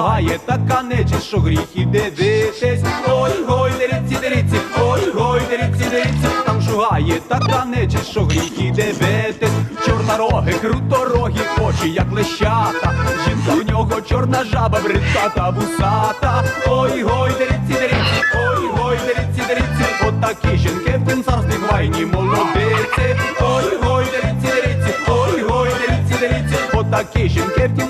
шугає така нечисть, що гріх і дивитись. Ой, гой, деріці, деріці, ой, гой, деріці, деріці, там шугає така нечисть, що гріх і дивитись. Чорнороги, круторогі, очі, як лещата. Жінка в нього чорна жаба, бридката, вусата. Ой, гой, деріці, деріці, ой, гой, деріці, деріці, отакі жінки в тім царстві гвайні молодиці. Ой, гой, деріці, деріці, ой, гой, деріці, деріці, отакі жінки в тім